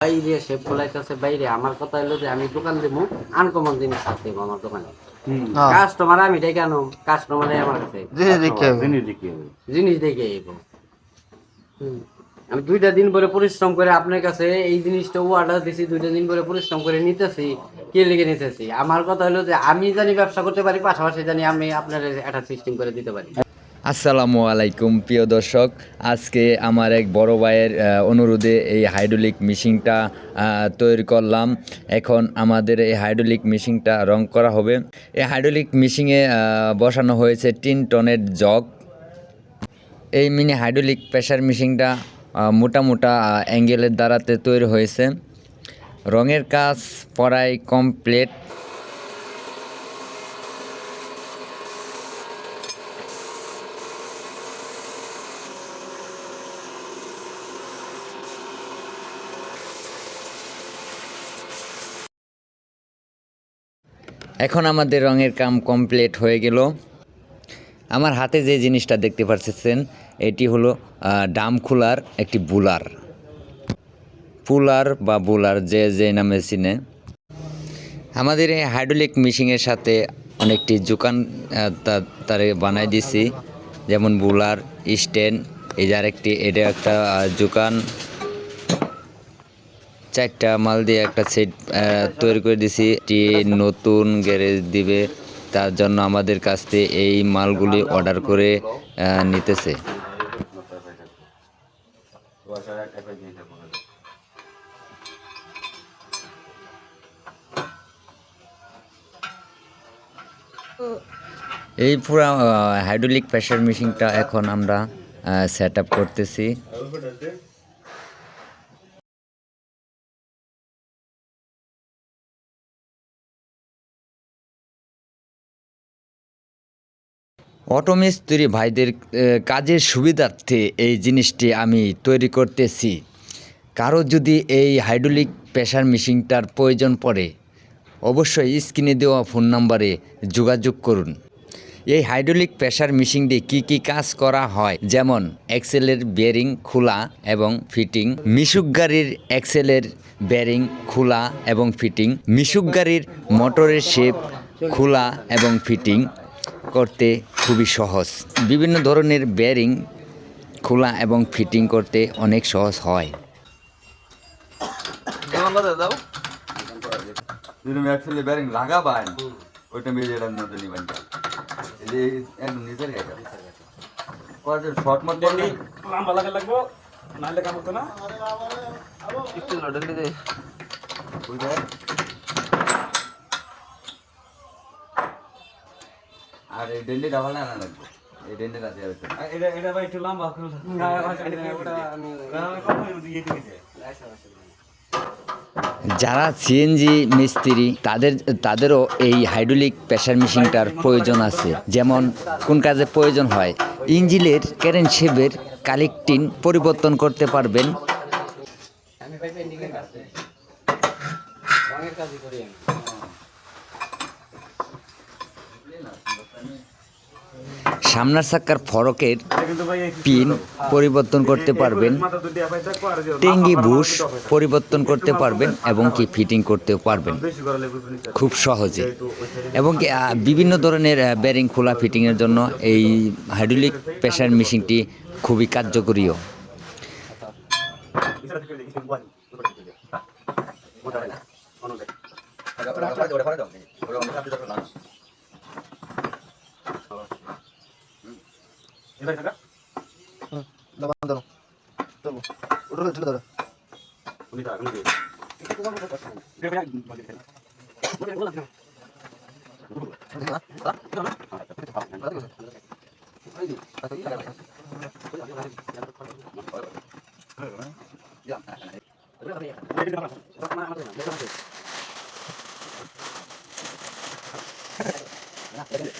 বাইরে সে বাইরে। আমার কথা হলো যে আমি দোকান দেবো আনকমন জিনিস থাকতে আমার দোকানে। কাস্টমার আমি ডেকে আনো কাস্টমারে আমার কাছে। জিনিস দেখি হবে জিনিস দেখে আইব। আমি দুইটা দিন পরে পরিশ্রম করে আপনার কাছে এই জিনিসটা অর্ডার দিছি দুইটা দিন পরে পরিশ্রম করে নিতেছি কে লিখে নিতেছি? আমার কথা হলো যে আমি জানি ব্যবসা করতে পারি পাশাপাশি জানি আমি আপনার একটা সিস্টেম করে দিতে পারি। আসসালামু আলাইকুম, প্রিয় দর্শক। আজকে আমার এক বড় ভাইয়ের অনুরোধে এই হাইড্রোলিক মেশিনটা তৈরি করলাম। এখন আমাদের এই হাইড্রোলিক মেশিনটা রং করা হবে। এই হাইড্রোলিক মেশিনে বসানো হয়েছে তিন টনের জগ। এই মিনি হাইড্রোলিক প্রেশার মেশিনটা মোটা মোটা অ্যাঙ্গেলের দ্বারাতে তৈরি হয়েছে। রঙের কাজ প্রায় কমপ্লিট। এখন আমাদের রঙের কাম কমপ্লিট হয়ে গেল। আমার হাতে যে জিনিসটা দেখতে পাচ্ছেন এটি হলো ডাম খোলার একটি বুলার। পুলার বা বুলার, যে যে নামে চিনে। আমাদের এই হাইড্রোলিক মেশিনের সাথে অনেকটি জোকান তারে বানাই দিছি। যেমন বুলার স্ট্যান্ড এই যে আরেকটি, এটা একটা জোকান। চারটা মাল দিয়ে একটা সেট তৈরি করে দিছি। এটি নতুন গ্যারেজ দিবে, তার জন্য আমাদের কাছ থেকে এই মালগুলি অর্ডার করে নিতেছে। এই পুরো হাইড্রোলিক প্রেশার মেশিনটা এখন আমরা সেট আপ করতেছি। অটো মিস্ত্রি ভাইদের কাজের সুবিধার্থে এই জিনিসটি আমি তৈরি করতেছি। কারও যদি এই হাইড্রোলিক প্রেশার মেশিনটার প্রয়োজন পড়ে, অবশ্যই স্ক্রিনে দেওয়া ফোন নাম্বারে যোগাযোগ করুন। এই হাইড্রোলিক প্রেশার মেশিন দিয়ে কী কী কাজ করা হয়? যেমন এক্সেলের বেয়ারিং খোলা এবং ফিটিং, মিশুক গাড়ির এক্সেলের বেয়ারিং খোলা এবং ফিটিং, মিশুক গাড়ির মোটরের শেপ খোলা এবং ফিটিং করতে খুবই সহজ। বিভিন্ন ধরনের বেয়ারিং খোলা এবং ফিটিং করতে অনেক সহজ হয়। দাও। যদি অ্যাকচুয়ালি ব্যারিং লাগাবান ওইটা মেরে এটার মধ্যে নিবেন। একদম নিচের শর্ট মার করলে? লাগা লাগবো নাহলে কাম হতো না। একটু লড়ে আর এই ডেন্ডি ডাবল না লাগবে। এই ডেন্ডি এটা এটা ভাই একটু লম্বা করে আমি দিয়ে দিতে যারা সিএনজি মিস্ত্রি তাদের তাদেরও এই হাইড্রোলিক প্রেশার মেশিনটার প্রয়োজন আছে। যেমন কোন কাজে প্রয়োজন হয় ইঞ্জিলের কারেন্ট শেপের কালেক্টিন পরিবর্তন করতে পারবেন। আমি ভাই পেন্ডিংয়ের কাজ করি। রঙের কাজই করি আমি সামনার চাক্কার ফরকের পিন পরিবর্তন করতে পারবেন। টেঙ্গি বুশ পরিবর্তন করতে পারবেন এবং কি ফিটিং করতে পারবেন। খুব সহজে এবং কি বিভিন্ন ধরনের ব্যারিং খোলা ফিটিংয়ের জন্য এই হাইড্রোলিক প্রেশার মেশিনটি খুবই কার্যকরীয় থাকা দাও দাও চলো ওটা ঠেলে দাও উনি তা উনি এটা ভাই বলে দেন ধরলেই হবে। আয়ো না এ- এ-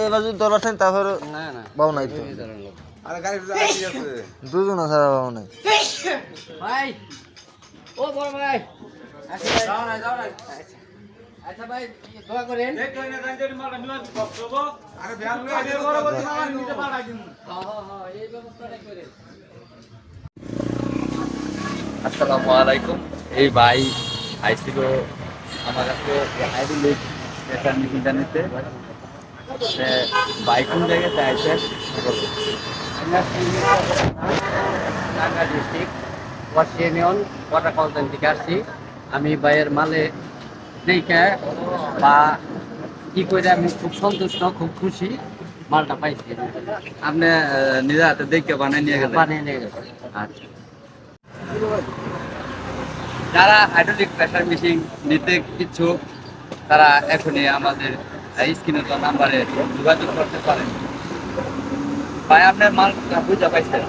এবার যদি আসেন তাহলে বাবু নাই তো। আরে গাড়ি আছে। দুজন ছাড়া ভাই ও বড় ভাই। যাও না যাও না। আচ্ছা। ভাই দোয়া করেন। এই আরে ব্যাগ নিতে দিন হ্যাঁ হ্যাঁ হ্যাঁ করেন আসসালামু আলাইকুম। এই ভাই আইছিল আমার কাছে নিতে। সে বাইক কোন জায়গাতে আইছে ঢাকা ডিস্ট্রিক্ট ওয়াশ ইউনিয়ন ওয়াটার কলটেন থেকে আসছি। আমি ভাইয়ের মালে দেখে বা কি করে আমি খুব সন্তুষ্ট খুব খুশি মালটা পাইছি। আপনি নিজের হাতে দেখে বানিয়ে নিয়ে গেলেন? বানিয়ে নিয়ে গেছে আচ্ছা। যারা হাইড্রোলিক প্রেশার মেশিন নিতে ইচ্ছুক তারা এখনই আমাদের স্ক্রিনে তো নাম্বারে যোগাযোগ করতে পারেন। ভাই আপনার মাল বুঝা পাইছেন?